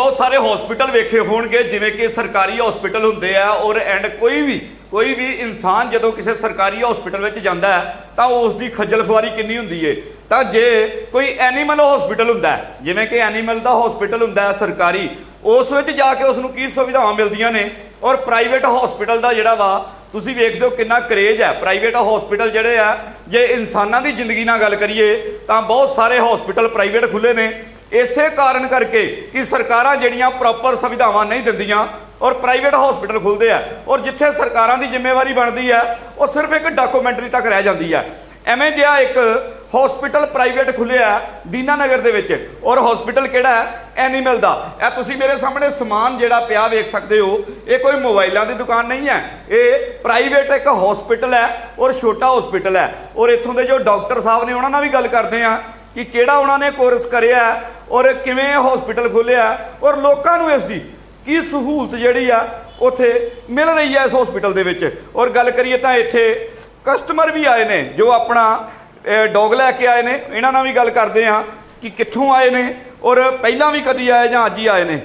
ਬਹੁਤ ਸਾਰੇ ਹਸਪੀਟਲ ਵੇਖੇ ਹੋਣਗੇ, ਜਿਵੇਂ ਕਿ ਸਰਕਾਰੀ ਹਸਪੀਟਲ ਹੁੰਦੇ ਆ ਔਰ ਐਂਡ ਕੋਈ ਵੀ ਕੋਈ ਵੀ ਇਨਸਾਨ ਜਦੋਂ ਕਿਸੇ ਸਰਕਾਰੀ ਹਸਪੀਟਲ ਵਿੱਚ ਜਾਂਦਾ ਹੈ, ਤਾਂ ਉਸ ਦੀ ਖੱਜਲ ਖੁਆਰੀ ਕਿੰਨੀ ਹੁੰਦੀ ਏ? ਤਾਂ ਜੇ ਕੋਈ ਐਨੀਮਲ ਹਸਪੀਟਲ ਹੁੰਦਾ ਜਿਵੇਂ ਕਿ ਐਨੀਮਲ ਦਾ ਹਸਪੀਟਲ ਹੁੰਦਾ ਹੈ ਸਰਕਾਰੀ, ਉਸ ਵਿੱਚ ਜਾ ਕੇ ਉਸ ਨੂੰ ਕੀ ਸੁਵਿਧਾਵਾਂ ਮਿਲਦੀਆਂ ਨੇ? ਔਰ ਪ੍ਰਾਈਵੇਟ ਹਸਪੀਟਲ ਦਾ ਜਿਹੜਾ ਵਾ, ਤੁਸੀਂ ਵੇਖਦੇ ਹੋ ਕਿੰਨਾ ਕਰੇਜ ਹੈ ਪ੍ਰਾਈਵੇਟ ਹਸਪੀਟਲ ਜਿਹੜੇ ਆ, ਜੇ ਇਨਸਾਨਾਂ ਦੀ ਜ਼ਿੰਦਗੀ ਨਾਲ ਗੱਲ ਕਰੀਏ, ਤਾਂ ਬਹੁਤ ਸਾਰੇ ਹਸਪੀਟਲ ਪ੍ਰਾਈਵੇਟ ਖੁੱਲੇ ਨੇ। ਇਸੇ ਕਾਰਨ ਕਰਕੇ ਕਿ ਸਰਕਾਰਾਂ ਜਿਹੜੀਆਂ ਪ੍ਰੋਪਰ ਸੁਵਿਧਾਵਾਂ ਨਹੀਂ ਦਿੰਦੀਆਂ ਔਰ ਪ੍ਰਾਈਵੇਟ ਹਸਪੀਟਲ ਖੁੱਲਦੇ ਆ, ਔਰ ਜਿੱਥੇ ਸਰਕਾਰਾਂ ਦੀ ਜ਼ਿੰਮੇਵਾਰੀ ਬਣਦੀ ਹੈ ਉਹ ਸਿਰਫ ਇੱਕ ਡਾਕੂਮੈਂਟਰੀ ਤੱਕ ਰਹਿ ਜਾਂਦੀ ਹੈ ਐਵੇਂ ਜਿਹਾ ਇੱਕ ਹਸਪੀਟਲ ਪ੍ਰਾਈਵੇਟ ਖੁੱਲਿਆ ਦੀਨਾਨਗਰ ਦੇ ਵਿੱਚ, ਔਰ ਹਸਪੀਟਲ ਕਿਹੜਾ ਹੈ? ਐਨੀਮਲ ਦਾ। ਇਹ ਤੁਸੀਂ ਮੇਰੇ ਸਾਹਮਣੇ ਸਮਾਨ ਜਿਹੜਾ ਪਿਆ ਵੇਖ ਸਕਦੇ ਹੋ, ਇਹ ਕੋਈ ਮੋਬਾਈਲਾਂ ਦੀ ਦੁਕਾਨ ਨਹੀਂ ਹੈ। ਇਹ ਪ੍ਰਾਈਵੇਟ ਇੱਕ ਹਸਪੀਟਲ ਹੈ ਔਰ ਛੋਟਾ ਹਸਪੀਟਲ ਹੈ। ਔਰ ਇੱਥੋਂ ਦੇ ਜੋ ਡਾਕਟਰ ਸਾਹਿਬ ਨੇ ਉਹਨਾਂ ਨਾਲ ਵੀ ਗੱਲ ਕਰਦੇ ਆ ਕਿ ਕਿਹੜਾ ਉਹਨਾਂ ਨੇ ਕੋਰਸ ਕਰਿਆ ਔਰ ਕਿਵੇਂ ਹਸਪੀਟਲ ਖੋਲ੍ਹਿਆ ਔਰ ਲੋਕਾਂ ਨੂੰ ਇਸ ਦੀ ਕੀ ਸਹੂਲਤ ਜਿਹੜੀ ਆ ਉੱਥੇ ਮਿਲ ਰਹੀ ਹੈ ਇਸ ਹਸਪੀਟਲ ਦੇ ਵਿੱਚ। ਔਰ ਗੱਲ ਕਰੀਏ ਤਾਂ ਇੱਥੇ ਕਸਟਮਰ ਵੀ ਆਏ ਨੇ, ਜੋ ਆਪਣਾ ਡੌਗ ਲੈ ਕੇ ਆਏ ਨੇ। ਇਹਨਾਂ ਨਾਲ ਵੀ ਗੱਲ ਕਰਦੇ ਆ ਕਿ ਕਿੱਥੋਂ ਆਏ ਨੇ ਔਰ ਪਹਿਲਾਂ ਵੀ ਕਦੀ ਆਏ ਜਾਂ ਅੱਜ ਹੀ ਆਏ ਨੇ।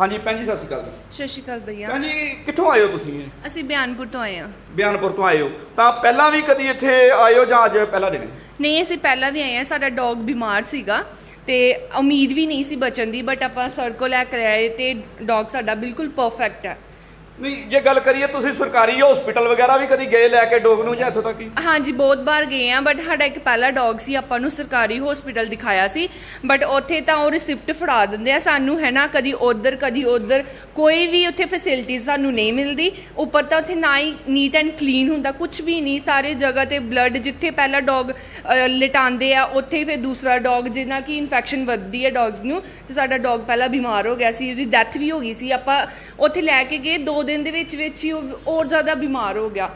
ਹਾਂਜੀ ਭੈਣ ਜੀ ਸਤਿ ਸ਼੍ਰੀ ਅਕਾਲ ਸਤਿ ਸ਼੍ਰੀ ਅਕਾਲ ਭਈਆ। ਭੈਣ ਜੀ ਕਿੱਥੋਂ ਆਏ ਹੋ ਤੁਸੀਂ? ਅਸੀਂ ਬਿਆਨਪੁਰ ਤੋਂ ਆਏ ਹਾਂ। ਬਿਆਨਪੁਰ ਤੋਂ ਆਏ ਹੋ। ਤਾਂ ਪਹਿਲਾਂ ਵੀ ਕਦੀ ਇੱਥੇ ਆਏ ਹੋ ਜਾਂ ਅੱਜ ਪਹਿਲਾ ਦਿਨ? ਹੈ? ਨਹੀਂ ਅਸੀਂ ਪਹਿਲਾਂ ਵੀ ਆਏ ਹਾਂ। ਸਾਡਾ ਡੌਗ ਬਿਮਾਰ ਸੀਗਾ ਤੇ ਉਮੀਦ ਵੀ ਨਹੀਂ ਸੀ ਬਚਣ ਦੀ ਬਟ ਆਪਾਂ ਸਰ ਕੋਲ ਲੈ ਕੇ ਆਏ ਤੇ ਡੌਗ ਸਾਡਾ ਬਿਲਕੁਲ ਪਰਫੈਕਟ ਹੈ। ਨਹੀਂ ਜੇ ਗੱਲ ਕਰੀਏ ਤੁਸੀਂ ਸਰਕਾਰੀ ਹਸਪੀਟਲ ਵਗੈਰਾ ਵੀ ਕਦੀ ਗਏ ਲੈ ਕੇ ਡੋਗ ਨੂੰ ਜਾਂ ਇੱਥੋਂ ਤੱਕ ਹੀ? ਹਾਂਜੀ, ਬਹੁਤ ਵਾਰ ਗਏ ਆ ਬਟ ਸਾਡਾ ਇੱਕ ਪਹਿਲਾ ਡੌਗ ਸੀ, ਆਪਾਂ ਨੂੰ ਸਰਕਾਰੀ ਹਸਪੀਟਲ ਦਿਖਾਇਆ ਸੀ ਬਟ ਉੱਥੇ ਤਾਂ ਉਹ ਰਿਸਿਪਟ ਫੜਾ ਦਿੰਦੇ ਆ ਸਾਨੂੰ, ਹੈ ਨਾ, ਕਦੀ ਉਧਰ ਕਦੀ ਉਧਰ, ਕੋਈ ਵੀ ਉੱਥੇ ਫੈਸਿਲਿਟੀ ਸਾਨੂੰ ਨਹੀਂ ਮਿਲਦੀ, ਉੱਪਰ ਤਾਂ ਉੱਥੇ ਨਾ ਹੀ ਨੀਟ ਐਂਡ ਕਲੀਨ ਹੁੰਦਾ ਕੁਝ ਵੀ ਨਹੀਂ, ਸਾਰੇ ਜਗ੍ਹਾ ਤੇ ਬਲੱਡ ਜਿੱਥੇ ਪਹਿਲਾ ਡੌਗ ਲਟਾਉਂਦੇ ਆ, ਉੱਥੇ ਹੀ ਫਿਰ ਦੂਸਰਾ ਡੌਗ ਜਿਹਨਾਂ ਕੀ ਇਨਫੈਕਸ਼ਨ ਵੱਧਦੀ ਹੈ ਡੌਗਸ ਨੂੰ, ਤੇ ਸਾਡਾ ਡੌਗ ਪਹਿਲਾਂ ਬਿਮਾਰ ਹੋ ਗਿਆ ਸੀ, ਉਹਦੀ ਡੈਥ ਵੀ ਹੋ ਗਈ ਸੀ, ਆਪਾਂ ਉੱਥੇ ਲੈ ਕੇ ਗਏ 2 ਦਿਨ ਦੇ ਵਿੱਚ ਵਿੱਚ ਹੀ ਉਹ ਹੋਰ ਜ਼ਿਆਦਾ ਬਿਮਾਰ ਹੋ ਗਿਆ।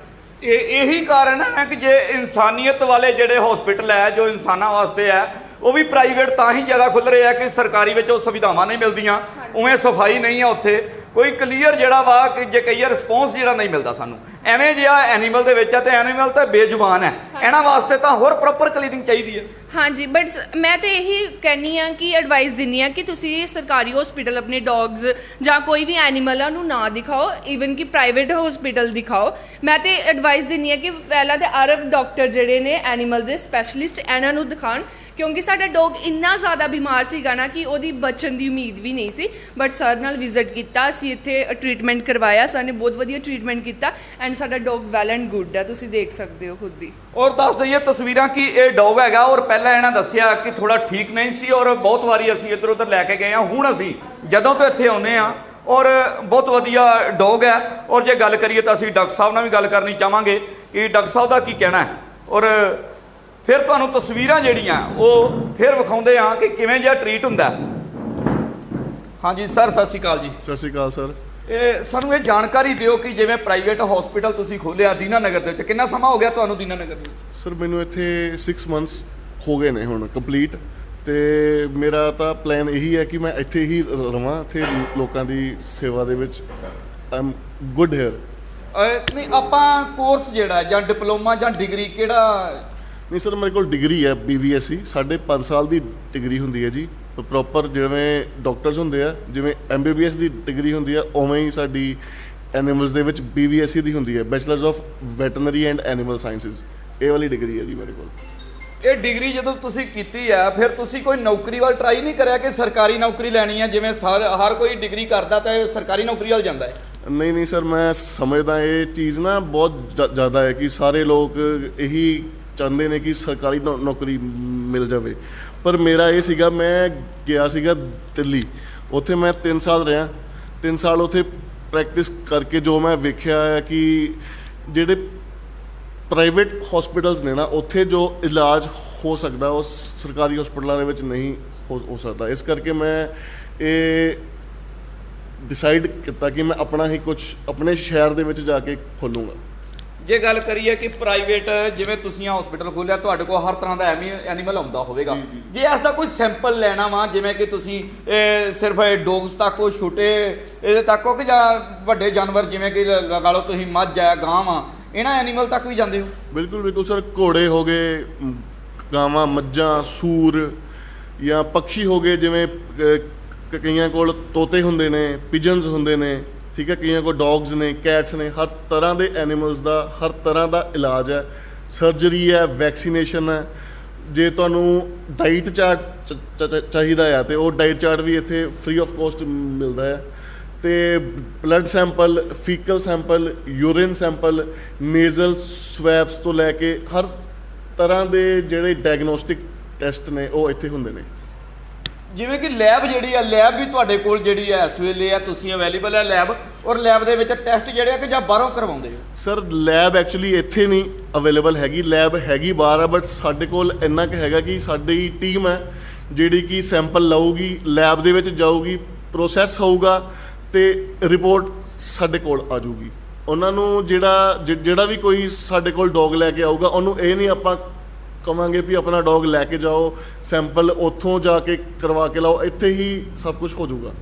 ਇਹ ਇਹੀ ਕਾਰਨ ਹੈ ਨਾ ਕਿ ਜੇ ਇਨਸਾਨੀਅਤ ਵਾਲੇ ਜਿਹੜੇ ਹਸਪੀਟਲ ਹੈ ਜੋ ਇਨਸਾਨਾਂ ਵਾਸਤੇ ਹੈ ਉਹ ਵੀ ਪ੍ਰਾਈਵੇਟ ਤਾਂ ਹੀ ਜ਼ਿਆਦਾ ਖੁੱਲ ਰਹੇ ਆ ਕਿ ਸਰਕਾਰੀ ਵਿੱਚ ਉਹ ਸੁਵਿਧਾਵਾਂ ਨਹੀਂ ਮਿਲਦੀਆਂ। ਉਵੇਂ ਸਫ਼ਾਈ ਨਹੀਂ ਆ ਉੱਥੇ। ਕੋਈ ਕਲੀਅਰ ਜਿਹੜਾ ਵਾ ਕਿ ਜੇ ਕਈ ਰਿਸਪੌਂਸ ਜਿਹੜਾ ਨਹੀਂ ਮਿਲਦਾ ਸਾਨੂੰ। ਐਵੇਂ ਜਿਹਾ ਐਨੀਮਲ ਦੇ ਵਿੱਚ ਆ ਤੇ ਐਨੀਮਲ ਤਾਂ ਬੇਜ਼ੁਬਾਨ ਹੈ। ਇਹਨਾਂ ਵਾਸਤੇ ਤਾਂ ਹੋਰ ਪ੍ਰੋਪਰ ਕਲੀਨਿੰਗ ਚਾਹੀਦੀ ਹੈ। ਹਾਂਜੀ ਬਟ ਮੈਂ ਤੇ ਇਹੀ ਕਹਿੰਨੀ ਆ ਕਿ ਐਡਵਾਈਸ ਦਿੰਨੀ ਆ ਕਿ ਤੁਸੀਂ ਸਰਕਾਰੀ ਹਸਪੀਟਲ ਆਪਣੇ ਡੌਗਸ ਜਾਂ ਕੋਈ ਵੀ ਐਨੀਮਲਾਂ ਨੂੰ ਨਾ ਦਿਖਾਓ ਈਵਨ ਕਿ ਪ੍ਰਾਈਵੇਟ ਹਸਪੀਟਲ ਦਿਖਾਓ। ਮੈਂ ਤੇ ਐਡਵਾਈਸ ਦਿੰਨੀ ਆ ਕਿ ਪਹਿਲਾਂ ਤੇ ਅਰਬ ਡਾਕਟਰ ਜਿਹੜੇ ਨੇ ਐਨੀਮਲ ਦੇ ਸਪੈਸ਼ਲਿਸਟ ਇਹਨਾਂ ਨੂੰ ਦਿਖਾਣ ਕਿਉਂਕਿ ਸਾਡਾ ਡੌਗ ਇੰਨਾ ਜ਼ਿਆਦਾ ਬਿਮਾਰ ਸੀਗਾ ਨਾ ਕਿ ਉਹਦੀ ਬਚਣ ਦੀ ਉਮੀਦ ਵੀ ਨਹੀਂ ਸੀ। ਬਟ ਸਰ ਨਾਲ ਵਿਜ਼ਿਟ ਕੀਤਾ ਅਸੀਂ ਇੱਥੇ ਟ੍ਰੀਟਮੈਂਟ ਕਰਵਾਇਆ ਸਰ ਨੇ ਬਹੁਤ ਵਧੀਆ ਟ੍ਰੀਟਮੈਂਟ ਕੀਤਾ ਐਂਡ ਸਾਡਾ ਡੌਗ ਵੈਲ ਐਂਡ ਗੁੱਡ ਹੈ। ਤੁਸੀਂ ਦੇਖ ਸਕਦੇ ਹੋ ਖੁਦ ਹੀ ਔਰ ਦੱਸ ਦਈਏ ਤਸਵੀਰਾਂ ਕਿ ਇਹ ਡੌਗ ਹੈਗਾ ਔਰ ਪਹਿਲਾਂ ਇਹਨਾਂ ਦੱਸਿਆ ਕਿ ਥੋੜਾ ਠੀਕ ਨਹੀਂ ਸੀ ਔਰ ਬਹੁਤ ਵਾਰੀ ਅਸੀਂ ਇੱਧਰ ਉੱਧਰ ਲੈ ਕੇ ਗਏ ਆ ਹੁਣ ਅਸੀਂ ਜਦੋਂ ਤੋਂ ਇੱਥੇ ਆਉਨੇ ਆ ਔਰ ਬਹੁਤ ਵਧੀਆ ਡੌਗ ਹੈ। ਔਰ ਜੇ ਗੱਲ ਕਰੀਏ ਤਾਂ ਅਸੀਂ ਡਾਕਟਰ ਸਾਹਿਬ ਨਾਲ ਵੀ ਗੱਲ ਕਰਨੀ ਚਾਹਾਂਗੇ ਕਿ ਡਾਕਟਰ ਸਾਹਿਬ ਦਾ ਕੀ ਕਹਿਣਾ ਹੈ। ਔਰ ਫਿਰ ਤੁਹਾਨੂੰ ਤਸਵੀਰਾਂ ਜਿਹੜੀਆਂ ਉਹ ਫਿਰ ਵਿਖਾਉਂਦੇ ਆ ਕਿ ਕਿਵੇਂ ਜਿਹਾ ਟਰੀਟ ਹੁੰਦਾ। ਹਾਂਜੀ, ਸਰ, ਸਤਿ ਸ਼੍ਰੀ ਅਕਾਲ ਜੀ। ਸਤਿ ਸ਼੍ਰੀ ਅਕਾਲ, ਸਰ। ਸਾਨੂੰ ਇਹ ਜਾਣਕਾਰੀ ਦਿਓ ਕਿ ਜਿਵੇਂ ਪ੍ਰਾਈਵੇਟ ਹਸਪੀਟਲ ਤੁਸੀਂ ਖੋਲਿਆ ਦੀਨਾਨਗਰ ਦੇ ਵਿੱਚ ਕਿੰਨਾ ਸਮਾਂ ਹੋ ਗਿਆ ਤੁਹਾਨੂੰ ਦੀਨਾਨਗਰ ਦੇ ਵਿੱਚ ਸਰ ਮੈਨੂੰ ਇੱਥੇ 6 ਮੰਥਸ ਹੋ ਗਏ ਨੇ ਹੁਣ ਕੰਪਲੀਟ ਤੇ ਮੇਰਾ ਤਾਂ ਪਲਾਨ ਇਹੀ ਹੈ ਕਿ ਮੈਂ ਇੱਥੇ ਹੀ ਰਵਾਂ ਇੱਥੇ ਲੋਕਾਂ ਦੀ ਸੇਵਾ ਦੇ ਵਿੱਚ ਆਮ ਗੁੱਡ ਹੇਅਰ ਨਹੀਂ ਆਪਾਂ ਕੋਰਸ ਜਿਹੜਾ ਜਾਂ ਡਿਪਲੋਮਾ ਜਾਂ ਡਿਗਰੀ ਕਿਹੜਾ? ਨਹੀਂ ਸਰ ਮੇਰੇ ਕੋਲ ਡਿਗਰੀ ਹੈ BVSC ਸਾਢੇ 5 ਸਾਲ ਦੀ ਡਿਗਰੀ ਹੁੰਦੀ ਹੈ ਜੀ। ਪ੍ਰੋਪਰ ਜਿਵੇਂ ਡਾਕਟਰਸ ਹੁੰਦੇ ਆ ਜਿਵੇਂ MBBS ਦੀ ਡਿਗਰੀ ਹੁੰਦੀ ਆ ਉਵੇਂ ਹੀ ਸਾਡੀ ਐਨੀਮਲਸ ਦੇ ਵਿੱਚ BVSC ਦੀ ਹੁੰਦੀ ਹੈ bachelors of veterinary and animal sciences ਇਹ ਵਾਲੀ ਡਿਗਰੀ ਹੈ ਜੀ ਮੇਰੇ ਕੋਲ। ਇਹ ਡਿਗਰੀ ਜਦੋਂ ਤੁਸੀਂ ਕੀਤੀ ਹੈ ਫਿਰ ਤੁਸੀਂ ਕੋਈ ਨੌਕਰੀ ਵੱਲ ਟਰਾਈ ਨਹੀਂ ਕਰਿਆ ਕਿ ਸਰਕਾਰੀ ਨੌਕਰੀ ਲੈਣੀ ਹੈ ਜਿਵੇਂ ਸਾਰ ਹਰ ਕੋਈ ਡਿਗਰੀ ਕਰਦਾ ਤਾਂ ਸਰਕਾਰੀ ਨੌਕਰੀ ਵੱਲ ਜਾਂਦਾ ਹੈ। ਨਹੀਂ ਨਹੀਂ ਸਰ ਮੈਂ ਸਮਝਦਾ ਇਹ ਚੀਜ਼ ਨਾ ਬਹੁਤ ਜ਼ਿਆਦਾ ਹੈ ਕਿ ਸਾਰੇ ਲੋਕ ਇਹੀ ਚਾਹੁੰਦੇ ਨੇ ਕਿ ਸਰਕਾਰੀ ਨੌਕਰੀ ਮਿਲ ਜਾਵੇ। ਪਰ ਮੇਰਾ ਇਹ ਸੀਗਾ, ਮੈਂ ਗਿਆ ਸੀਗਾ ਦਿੱਲੀ। ਉੱਥੇ ਮੈਂ 3 ਸਾਲ ਰਿਹਾ। 3 ਸਾਲ ਉੱਥੇ ਪ੍ਰੈਕਟਿਸ ਕਰਕੇ ਜੋ ਮੈਂ ਵੇਖਿਆ ਹੈ ਕਿ ਜਿਹੜੇ ਪ੍ਰਾਈਵੇਟ ਹਸਪੀਟਲਸ ਨੇ ਨਾ, ਉੱਥੇ ਜੋ ਇਲਾਜ ਹੋ ਸਕਦਾ, ਉਹ ਸਰਕਾਰੀ ਹਸਪਤਾਲਾਂ ਦੇ ਵਿੱਚ ਨਹੀਂ ਹੋ ਹੋ ਸਕਦਾ। ਇਸ ਕਰਕੇ ਮੈਂ ਇਹ ਡਿਸਾਈਡ ਕੀਤਾ ਕਿ ਮੈਂ ਆਪਣਾ ਹੀ ਕੁਝ ਆਪਣੇ ਸ਼ਹਿਰ ਦੇ ਵਿੱਚ ਜਾ ਕੇ ਖੋਲੂੰਗਾ। ਜੇ ਗੱਲ ਕਰੀਏ ਕਿ ਪ੍ਰਾਈਵੇਟ ਜਿਵੇਂ ਤੁਸੀਂ ਹਸਪੀਟਲ ਖੋਲਿਆ ਤੁਹਾਡੇ ਕੋਲ ਹਰ ਤਰ੍ਹਾਂ ਦਾ ਐਨੀਮਲ ਆਉਂਦਾ ਹੋਵੇਗਾ। ਜੇ ਇਸ ਦਾ ਕੋਈ ਸੈਂਪਲ ਲੈਣਾ ਵਾ ਜਿਵੇਂ ਕਿ ਤੁਸੀਂ ਸਿਰਫ ਇਹ ਡੌਗਸ ਤੱਕ ਉਹ ਛੋਟੇ ਇਹਦੇ ਤੱਕ ਹੋ ਕਿ ਜਾਂ ਵੱਡੇ ਜਾਨਵਰ ਜਿਵੇਂ ਕਿ ਲਗਾ ਲਓ ਤੁਸੀਂ ਮੱਝ ਹੈ ਗਾਂ ਵਾ ਇਹਨਾਂ ਐਨੀਮਲ ਤੱਕ ਵੀ ਜਾਂਦੇ ਹੋ? ਬਿਲਕੁਲ ਬਿਲਕੁਲ ਸਰ ਘੋੜੇ ਹੋ ਗਏ ਗਾਵਾਂ ਮੱਝਾਂ ਸੂਰ ਜਾਂ ਪੰਛੀ ਹੋ ਗਏ ਜਿਵੇਂ ਕਈਆਂ ਕੋਲ ਤੋਤੇ ਹੁੰਦੇ ਨੇ ਪਿਜਨਸ ਹੁੰਦੇ ਨੇ ਠੀਕ ਹੈ, ਕਈਆਂ ਕੋਲ ਡੌਗਸ ਨੇ ਕੈਟਸ ਨੇ, ਹਰ ਤਰ੍ਹਾਂ ਦੇ ਐਨੀਮਲਸ ਦਾ, ਹਰ ਤਰ੍ਹਾਂ ਦਾ ਇਲਾਜ ਹੈ। ਸਰਜਰੀ ਹੈ ਵੈਕਸੀਨੇਸ਼ਨ ਹੈ। ਜੇ ਤੁਹਾਨੂੰ ਡਾਈਟ ਚਾਰਟ ਚਾਹੀਦਾ ਆ, ਤੇ ਉਹ ਡਾਈਟ ਚਾਰਟ ਵੀ ਇੱਥੇ ਫ੍ਰੀ ਆਫ ਕੋਸਟ ਮਿਲਦਾ ਹੈ ਤੇ blood sample faecal sample urine sample nasal swabs ਤੋਂ ਲੈ ਕੇ ਹਰ ਤਰ੍ਹਾਂ ਦੇ ਜਿਹੜੇ ਡਾਇਗਨੋਸਟਿਕ ਟੈਸਟ ਨੇ, ਉਹ ਇੱਥੇ ਹੁੰਦੇ ਨੇ। ਜਿਵੇਂ ਕਿ ਲੈਬ ਜਿਹੜੀ ਆ, ਲੈਬ ਵੀ ਤੁਹਾਡੇ ਕੋਲ ਜਿਹੜੀ ਆ, ਇਸ ਵੇਲੇ ਆ, ਤੁਸੀਂ ਅਵੇਲੇਬਲ ਹੈ ਲੈਬ, ਔਰ ਲੈਬ ਦੇ ਵਿੱਚ ਟੈਸਟ ਜਿਹੜੇ ਆ ਕਿ ਜਾਂ ਬਾਹਰੋਂ ਕਰਵਾਉਂਦੇ ਹੋ? ਸਰ, ਲੈਬ ਐਕਚੁਅਲੀ ਇੱਥੇ ਨਹੀਂ ਅਵੇਲੇਬਲ ਹੈਗੀ, ਲੈਬ ਹੈਗੀ ਬਾਹਰ ਆ ਬਟ ਸਾਡੇ ਕੋਲ ਇੰਨਾ ਕੁ ਹੈਗਾ ਕਿ ਸਾਡੀ ਟੀਮ ਹੈ, ਜਿਹੜੀ ਕਿ ਸੈਂਪਲ ਲਊਗੀ, ਲੈਬ ਦੇ ਵਿੱਚ ਜਾਊਗੀ ਪ੍ਰੋਸੈਸ ਹੋਊਗਾ, ਤੇ ਰਿਪੋਰਟ ਸਾਡੇ ਕੋਲ ਆ ਜਾਊਗੀ। ਉਹਨਾਂ ਨੂੰ ਜਿਹੜਾ, ਜਿ- ਜਿਹੜਾ ਵੀ ਕੋਈ ਸਾਡੇ ਕੋਲ ਡੌਗ ਲੈ ਕੇ ਆਊਗਾ, ਉਹਨੂੰ ਇਹ ਨਹੀਂ ਆਪਾਂ ਕਵਾਂਗੇ ਵੀ ਆਪਣਾ ਡੌਗ ਲੈ ਕੇ ਜਾਓ ਸੈਂਪਲ ਉੱਥੋਂ ਜਾ ਕੇ ਕਰਵਾ ਕੇ ਲਾਓ ਇੱਥੇ ਹੀ ਸਭ ਕੁਝ ਹੋ ਜਾਊਗਾ।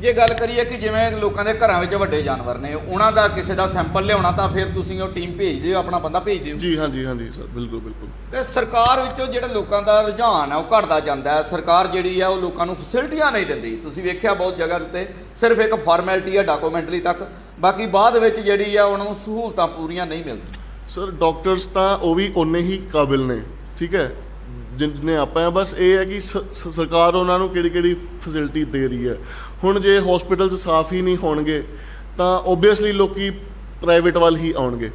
ਜੇ ਗੱਲ ਕਰੀਏ ਕਿ ਜਿਵੇਂ ਲੋਕਾਂ ਦੇ ਘਰਾਂ ਵਿੱਚ ਵੱਡੇ ਜਾਨਵਰ ਨੇ ਉਹਨਾਂ ਦਾ ਕਿਸੇ ਦਾ ਸੈਂਪਲ ਲਿਆਉਣਾ ਤਾਂ ਫਿਰ ਤੁਸੀਂ ਉਹ ਟੀਮ ਭੇਜਦੇ ਹੋ ਆਪਣਾ ਬੰਦਾ ਭੇਜਦੇ ਹੋ ਜੀ ਹਾਂਜੀ ਹਾਂਜੀ ਸਰ ਬਿਲਕੁਲ ਬਿਲਕੁਲ। ਤੇ ਸਰਕਾਰ ਵਿੱਚੋਂ ਜਿਹੜੇ ਲੋਕਾਂ ਦਾ ਰੁਝਾਨ ਹੈ ਉਹ ਘਟਦਾ ਜਾਂਦਾ ਹੈ। ਸਰਕਾਰ ਜਿਹੜੀ ਹੈ ਉਹ ਲੋਕਾਂ ਨੂੰ ਫੈਸਿਲਿਟੀਆਂ ਨਹੀਂ ਦਿੰਦੀ। ਤੁਸੀਂ ਵੇਖਿਆ ਬਹੁਤ ਜਗ੍ਹਾ ਦੇ ਉੱਤੇ ਸਿਰਫ ਇੱਕ ਫਾਰਮੈਲਿਟੀ ਹੈ ਡਾਕੂਮੈਂਟਰੀ ਤੱਕ। ਬਾਕੀ ਬਾਅਦ ਵਿੱਚ ਜਿਹੜੀ ਆ ਉਹਨਾਂ ਨੂੰ ਸਹੂਲਤਾਂ ਪੂਰੀਆਂ ਨਹੀਂ ਮਿਲਦੀਆਂ। ਸਰ ਡਾਕਟਰਸ ਤਾਂ ਉਹ ਵੀ ਉਨੇ ਹੀ ਕਾਬਿਲ ਨੇ। ਠੀਕ ਹੈ? ਜਿਨ- ਆਪਾਂ ਆ ਬਸ ਇਹ ਹੈ ਕਿ ਸਰਕਾਰ ਉਹਨਾਂ ਨੂੰ ਕਿਹੜੀ ਕਿਹੜੀ ਫੈਸਿਲਿਟੀ ਦੇ ਰਹੀ ਹੈ। ਹੁਣ ਜੇ ਹਸਪੀਟਲਸ ਸਾਫ਼ ਹੀ ਨਹੀਂ ਹੋਣਗੇ ਤਾਂ ਓਬਵੀਅਸਲੀ ਲੋਕੀ ਪ੍ਰਾਈਵੇਟ ਵੱਲ ਹੀ ਆਉਣਗੇ।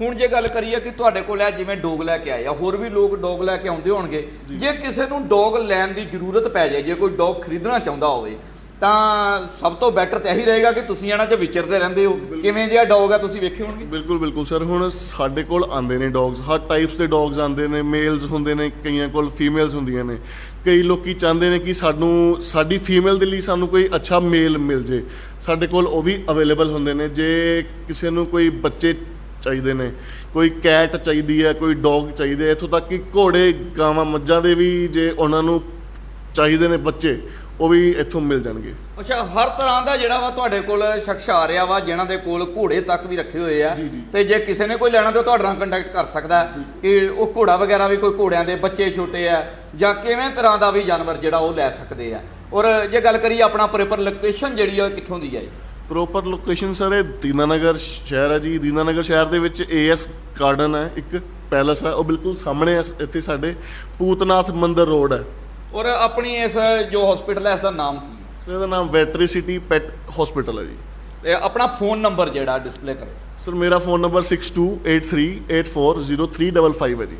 ਹੁਣ ਜੇ ਗੱਲ ਕਰੀਏ ਕਿ ਤੁਹਾਡੇ ਕੋਲ ਹੈ ਜਿਵੇਂ ਡੋਗ ਲੈ ਕੇ ਆਏ ਆ ਹੋਰ ਵੀ ਲੋਕ ਡੋਗ ਲੈ ਕੇ ਆਉਂਦੇ ਹੋਣਗੇ। ਜੇ ਕਿਸੇ ਨੂੰ ਡੋਗ ਲੈਣ ਦੀ ਜ਼ਰੂਰਤ ਪੈ ਜਾਏ ਜੇ ਕੋਈ ਡੋਗ ਖਰੀਦਣਾ ਚਾਹੁੰਦਾ ਹੋਵੇ ਤਾਂ ਸਭ ਤੋਂ ਬੈਟਰ ਤਾਂ ਇਹੀ ਰਹੇਗਾ ਕਿ ਤੁਸੀਂ ਇਹਨਾਂ 'ਚ ਵਿਚਰਦੇ ਰਹਿੰਦੇ ਹੋ। ਕਿਵੇਂ ਜਿਹਾ ਡੋਗ ਆ ਤੁਸੀਂ ਵੇਖੇ ਹੋਣਗੇ? ਬਿਲਕੁਲ ਬਿਲਕੁਲ ਸਰ। ਹੁਣ ਸਾਡੇ ਕੋਲ ਆਉਂਦੇ ਨੇ ਡੌਗਸ ਹਰ ਟਾਈਪਸ ਦੇ ਡੌਗਸ ਆਉਂਦੇ ਨੇ। ਮੇਲਸ ਹੁੰਦੇ ਨੇ ਕਈਆਂ ਕੋਲ ਫੀਮੇਲਸ ਹੁੰਦੀਆਂ ਨੇ। ਕਈ ਲੋਕੀ ਚਾਹੁੰਦੇ ਨੇ ਕਿ ਸਾਨੂੰ ਸਾਡੀ ਫੀਮੇਲ ਦੇ ਲਈ ਸਾਨੂੰ ਕੋਈ ਅੱਛਾ ਮੇਲ ਮਿਲ ਜੇ। ਸਾਡੇ ਕੋਲ ਉਹ ਵੀ ਅਵੇਲੇਬਲ ਹੁੰਦੇ ਨੇ। ਜੇ ਕਿਸੇ ਨੂੰ ਕੋਈ ਬੱਚੇ ਚਾਹੀਦੇ ਨੇ ਕੋਈ ਕੈਟ ਚਾਹੀਦੀ ਹੈ ਕੋਈ ਡੌਗ ਚਾਹੀਦੇ ਇੱਥੋਂ ਤੱਕ ਕਿ ਘੋੜੇ ਗਾਵਾਂ ਮੱਝਾਂ ਦੇ ਵੀ ਜੇ ਉਹਨਾਂ ਨੂੰ ਚਾਹੀਦੇ ਨੇ ਬੱਚੇ ਉਹ ਵੀ ਇੱਥੋਂ ਮਿਲ ਜਾਣਗੇ। ਅੱਛਾ ਹਰ ਤਰ੍ਹਾਂ ਦਾ ਜਿਹੜਾ ਵਾ ਤੁਹਾਡੇ ਕੋਲ ਸ਼ਖਸ ਆ ਰਿਹਾ ਵਾ ਜਿਨ੍ਹਾਂ ਦੇ ਕੋਲ ਘੋੜੇ ਤੱਕ ਵੀ ਰੱਖੇ ਹੋਏ ਆ। ਤੇ ਜੇ ਕਿਸੇ ਨੇ ਕੋਈ ਲੈਣਾ ਤਾਂ ਤੁਹਾਡੇ ਨਾਲ ਕੰਟੈਕਟ ਕਰ ਸਕਦਾ ਕਿ ਉਹ ਘੋੜਾ ਵਗੈਰਾ ਵੀ ਕੋਈ ਘੋੜਿਆਂ ਦੇ ਬੱਚੇ ਛੋਟੇ ਆ ਜਾਂ ਕਿਵੇਂ ਤਰ੍ਹਾਂ ਦਾ ਵੀ ਜਾਨਵਰ ਜਿਹੜਾ ਉਹ ਲੈ ਸਕਦੇ ਆ। ਔਰ ਜੇ ਗੱਲ ਕਰੀਏ ਆਪਣਾ ਪ੍ਰੋਪਰ ਲੋਕੇਸ਼ਨ ਜਿਹੜੀ ਆ ਕਿੱਥੋਂ ਦੀ ਹੈ ਜੀ? ਪ੍ਰੋਪਰ ਲੋਕੇਸ਼ਨ ਸਰ ਇਹ ਦੀਨਾਨਗਰ ਸ਼ਹਿਰ ਹੈ ਜੀ। ਦੀਨਾਨਗਰ ਸ਼ਹਿਰ ਦੇ ਵਿੱਚ ਏਐਸ ਗਾਰਡਨ ਹੈ ਇੱਕ ਪੈਲਸ ਹੈ। ਉਹ ਬਿਲਕੁਲ ਸਾਹਮਣੇ ਹੈ ਇੱਥੇ ਸਾਡੇ ਪੂਤਨਾਥ ਮੰਦਿਰ ਰੋਡ ਹੈ। ਔਰ ਆਪਣੀ ਇਸ ਜੋ ਹਸਪੀਟਲ ਹੈ ਇਸ ਦਾ ਨਾਮ ਕੀ ਹੈ? ਸਰ ਇਹਦਾ ਨਾਮ ਵੈਟਰੀ ਸਿਟੀ ਪੈਟ ਹਸਪੀਟਲ ਹੈ ਜੀ। ਤੇ ਆਪਣਾ ਫੋਨ ਨੰਬਰ ਜਿਹੜਾ ਡਿਸਪਲੇ ਕਰੋ। ਸਰ ਮੇਰਾ ਫੋਨ ਨੰਬਰ 6283840355 ਹੈ ਜੀ।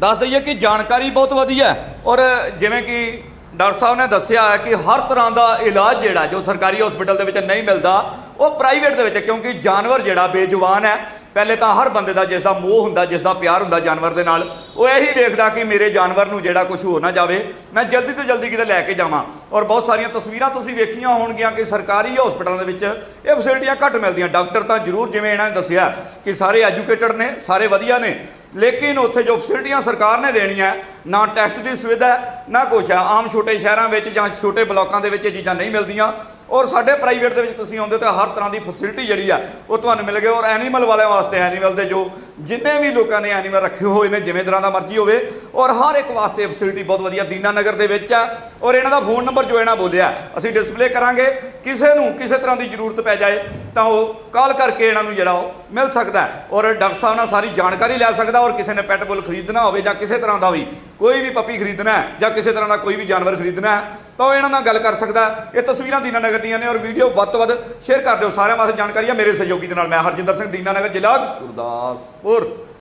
ਦੱਸ ਦਈਏ ਕਿ ਜਾਣਕਾਰੀ ਬਹੁਤ ਵਧੀਆ ਹੈ ਔਰ ਜਿਵੇਂ ਕਿ ਡਾਕਟਰ ਸਾਹਿਬ ਨੇ ਦੱਸਿਆ ਹੈ ਕਿ ਹਰ ਤਰ੍ਹਾਂ ਦਾ ਇਲਾਜ ਜਿਹੜਾ ਜੋ ਸਰਕਾਰੀ ਹਸਪੀਟਲ ਦੇ ਵਿੱਚ ਨਹੀਂ ਮਿਲਦਾ ਉਹ ਪ੍ਰਾਈਵੇਟ ਦੇ ਵਿੱਚ ਕਿਉਂਕਿ ਜਾਨਵਰ ਜਿਹੜਾ ਬੇਜੁਬਾਨ ਹੈ ਪਹਿਲੇ ਤਾਂ ਹਰ ਬੰਦੇ ਦਾ ਜਿਸ ਦਾ ਮੋਹ ਹੁੰਦਾ ਜਿਸ ਦਾ ਪਿਆਰ ਹੁੰਦਾ ਜਾਨਵਰ ਦੇ ਨਾਲ, ਉਹ ਇਹੀ ਦੇਖਦਾ ਕਿ ਮੇਰੇ ਜਾਨਵਰ ਨੂੰ ਜਿਹੜਾ ਕੁਝ ਹੋ ਨਾ ਜਾਵੇ, ਮੈਂ ਜਲਦੀ ਤੋਂ ਜਲਦੀ ਕਿਤੇ ਲੈ ਕੇ ਜਾਵਾਂ। ਔਰ ਬਹੁਤ ਸਾਰੀਆਂ ਤਸਵੀਰਾਂ ਤੁਸੀਂ ਵੇਖੀਆਂ ਹੋਣਗੀਆਂ ਕਿ ਸਰਕਾਰੀ ਹਸਪਤਾਲਾਂ ਦੇ ਵਿੱਚ ਇਹ ਫੈਸਿਲਿਟੀਆਂ ਘੱਟ ਮਿਲਦੀਆਂ। ਡਾਕਟਰ ਤਾਂ ਜ਼ਰੂਰ ਜਿਵੇਂ ਇਹਨਾਂ ਨੇ ਦੱਸਿਆ ਕਿ ਸਾਰੇ ਐਜੂਕੇਟਡ ਨੇ, ਸਾਰੇ ਵਧੀਆ ਨੇ, ਲੇਕਿਨ ਉੱਥੇ ਜੋ ਫੈਸਿਲਿਟੀਆਂ ਸਰਕਾਰ ਨੇ ਦੇਣੀਆਂ, ਨਾ ਟੈਸਟ ਦੀ ਸੁਵਿਧਾ, ਨਾ ਕੁਛ ਹੈ। ਆਮ ਛੋਟੇ ਸ਼ਹਿਰਾਂ ਵਿੱਚ ਜਾਂ ਛੋਟੇ ਬਲਾਕਾਂ ਦੇ ਵਿੱਚ ਇਹ ਚੀਜ਼ਾਂ ਨਹੀਂ ਮਿਲਦੀਆਂ। ਔਰ ਸਾਡੇ ਪ੍ਰਾਈਵੇਟ ਦੇ ਵਿੱਚ ਤੁਸੀਂ ਆਉਂਦੇ ਤਾਂ ਹਰ ਤਰ੍ਹਾਂ ਦੀ ਫੈਸਿਲਿਟੀ ਜਿਹੜੀ ਆ, ਉਹ ਤੁਹਾਨੂੰ ਮਿਲ ਗਈ। ਔਰ ਐਨੀਮਲ ਵਾਲਿਆਂ ਵਾਸਤੇ ਐਨੀਮਲ ਦੇ ਜੋ ਜਿੰਨੇ ਵੀ ਲੋਕਾਂ ਨੇ ਐਨੀਮਲ ਰੱਖੇ ਹੋਏ ਨੇ, ਜਿਵੇਂ ਤਰ੍ਹਾਂ ਦਾ ਮਰਜ਼ੀ ਹੋਵੇ, ਔਰ ਹਰ ਇੱਕ ਵਾਸਤੇ ਫੈਸਿਲਿਟੀ ਬਹੁਤ ਵਧੀਆ। ਦੀਨਾ ਨਗਰ ਦੇ ਵਿੱਚ ਆ, ਔਰ ਇਹਨਾਂ ਦਾ ਫੋਨ ਨੰਬਰ ਜੋ ਇਹਨਾਂ ਬੋਲਿਆ, ਅਸੀਂ ਡਿਸਪਲੇ ਕਰਾਂਗੇ। ਕਿਸੇ ਨੂੰ ਕਿਸੇ ਤਰ੍ਹਾਂ ਦੀ ਜ਼ਰੂਰਤ ਪੈ ਜਾਏ, ਤਾਂ ਉਹ ਕਾਲ ਕਰਕੇ ਇਹਨਾਂ ਨੂੰ ਜਿਹੜਾ ਉਹ ਮਿਲ ਸਕਦਾ ਔਰ ਡਾਕਟਰ ਸਾਹਿਬ ਨਾਲ ਸਾਰੀ ਜਾਣਕਾਰੀ ਲੈ ਸਕਦਾ, ਔਰ ਕਿਸੇ ਨੇ ਪੈਟ ਬੁੱਲ ਖਰੀਦਣਾ ਹੋਵੇ ਜਾਂ ਕਿਸੇ ਤਰ੍ਹਾਂ ਦਾ ਵੀ ਕੋਈ ਵੀ ਪੱਪੀ ਖਰੀਦਣਾ ਜਾਂ ਕਿਸੇ ਤਰ੍ਹਾਂ ਦਾ ਕੋਈ ਵੀ ਜਾਨਵਰ ਖਰੀਦਣਾ ਤਾਂ ਉਹ ਇਹਨਾਂ ਨਾਲ ਗੱਲ ਕਰ ਸਕਦਾ। ਇਹ ਤਸਵੀਰਾਂ ਦੀਨਾ ਨਗਰ ਦੀਆਂ ਨੇ ਔਰ ਵੀਡੀਓ ਵੱਧ ਤੋਂ ਵੱਧ ਸ਼ੇਅਰ ਕਰ ਦਿਓ। ਸਾਰਿਆਂ ਵਾਸਤੇ ਜਾਣਕਾਰੀ ਹੈ ਮੇਰੇ ਸਹਿਯੋਗੀ ਦੇ ਨਾਲ। ਮੈਂ ਹਰਜਿੰਦਰ ਸਿੰਘ, ਦੀਨਾ ਨਗਰ ਜ਼ਿਲ੍ਹਾ ਗੁਰਦਾਸਪੁਰ।